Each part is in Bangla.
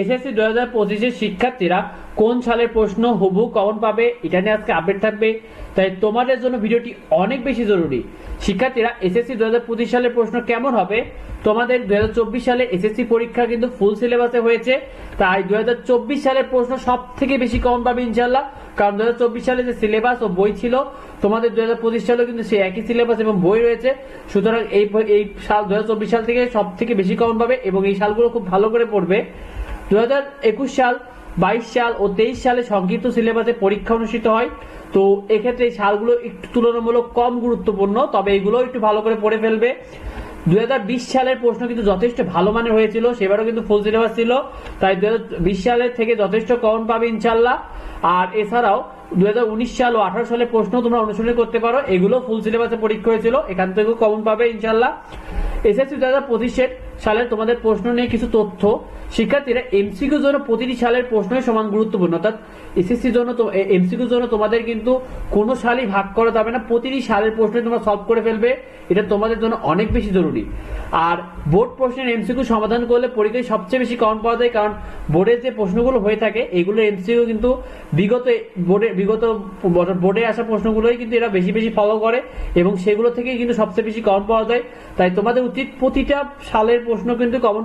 এসএসসি দু হাজার পঁচিশের শিক্ষার্থীরা কোন সালের প্রশ্ন হুবু কমন পাবে, এটা নিয়ে আজকে আপডেট থাকবে। তাই তোমাদের জন্য ভিডিওটি অনেক বেশি জরুরি। শিক্ষার্থীরা এসএসসি দু হাজার পঁচিশ সালের প্রশ্ন কেমন হবে? তোমাদের দু হাজার চব্বিশ সালে এসএসসি পরীক্ষা কিন্তু ফুল সিলেবাসে হয়েছে। তাই দু হাজার চব্বিশ সালের প্রশ্ন সব থেকে বেশি কমন পাবে ইনশাল্লাহ কারণ দু হাজার চব্বিশ সালে যে সিলেবাস ও বই ছিল, তোমাদের দু হাজার পঁচিশ সালেও কিন্তু সেই একই সিলেবাস এবং বই রয়েছে। সুতরাং এই এই সাল দু হাজার চব্বিশ সাল থেকে সব থেকে বেশি কমন পাবে এবং এই সালগুলো খুব ভালো করে পড়বে। দু হাজার একুশ সাল, বাইশ সাল ও তেইশ সালে সংক্ষিপ্ত সিলেবাসে পরীক্ষা অনুষ্ঠিত হয়। তো এক্ষেত্রে এই সালগুলো একটু তুলনামূলক কম গুরুত্বপূর্ণ, তবে এগুলো একটু ভালো করে পড়ে ফেলবে। দুই হাজার বিশ সালের প্রশ্ন কিন্তু যথেষ্ট ভালো মানের হয়েছিল, সেবারও কিন্তু ফুল সিলেবাস ছিল, তাই দুই হাজার বিশ সালের থেকে যথেষ্ট কমন পাবে ইনশাল্লাহ আর এছাড়াও দুই হাজার উনিশ সাল ও আঠারো সালের প্রশ্ন তোমরা অনুসরণ করতে পারো, এগুলো ফুল সিলেবাসে পরীক্ষা হয়েছিল, এখান থেকেও কমন পাবে ইনশাল্লাহ এসএসসি দু হাজার পঁচিশের সালের তোমাদের প্রশ্ন নিয়ে কিছু তথ্য। শিক্ষার্থীরা এমসিকিউ জন্য প্রতিটি সালের প্রশ্নই সমান গুরুত্বপূর্ণ। অর্থাৎ এসএসসি জন্য এমসিকিউ জন্য তোমাদের কিন্তু কোনো সালই ভাগ করা যাবে না, প্রতিটি সালের প্রশ্ন তোমরা সলভ করে ফেলবে। এটা তোমাদের জন্য অনেক বেশি জরুরি। আর বোর্ড প্রশ্নের এমসিকিউ সমাধান করলে পরীক্ষায় সবচেয়ে বেশি কম পাওয়া যায়, কারণ বোর্ডের যে প্রশ্নগুলো হয়ে থাকে, এগুলো এমসিকিউ কিন্তু বিগত বোর্ডে বিগত বোর্ডে আসা প্রশ্নগুলোই কিন্তু এরা বেশি বেশি ফলো করে এবং সেগুলো থেকেই কিন্তু সবচেয়ে বেশি কম পাওয়া যায়। তাই তোমাদের উচিত প্রতিটা সালের প্রশ্ন কিন্তু কমন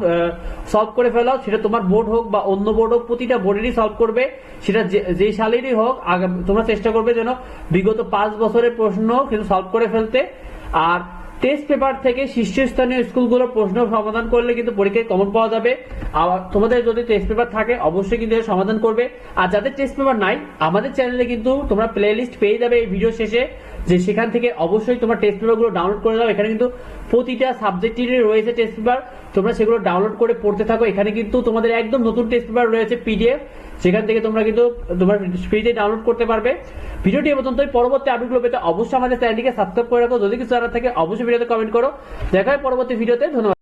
সলভ করে ফেলাও সেটা তোমার বোর্ড হোক বা অন্য বোর্ড হোক, প্রতিটা বোর্ডেরই সলভ করবে। সেটা যে- সালেরই হোক তোমরা চেষ্টা করবে যেন বিগত পাঁচ বছরের প্রশ্ন কিন্তু সলভ করে ফেলতে। আর টেস্ট পেপার থেকে শীর্ষস্থানীয় স্কুলগুলোর প্রশ্ন সমাধান করলে কিন্তু পরীক্ষায় কমন পাওয়া যাবে। আর তোমাদের যদি টেস্ট পেপার থাকে, অবশ্যই কিন্তু সমাধান করবে। আর যাদের টেস্ট পেপার নাই, আমাদের চ্যানেলে কিন্তু তোমরা প্লে লিস্ট পেয়ে যাবে এই ভিডিও শেষে, যে সেখান থেকে অবশ্যই তোমার টেস্ট পেপারগুলো ডাউনলোড করে দাও। এখানে কিন্তু প্রতিটা সাবজেক্টেরই রয়েছে টেস্ট পেপার তোমরা সেগুলো ডাউনলোড করে পড়তে থাকো। এখানে কিন্তু তোমাদের একদম নতুন টেস্ট পেপার রয়েছে পিডিএফ সেখান থেকে তোমরা কিন্তু তোমার ফ্রিতে ডাউনলোড করতে পারবে। ভিডিওটি পর্যন্ত পরবর্তী আপডেটগুলো পেতে অবশ্যই আমাদের চ্যানেলটিকে সাবস্ক্রাইব করে রাখো। যদি কিছু জানার থাকে অবশ্যই ভিডিওতে কমেন্ট করো। দেখা হয় পরবর্তী ভিডিওতে ধন্যবাদ।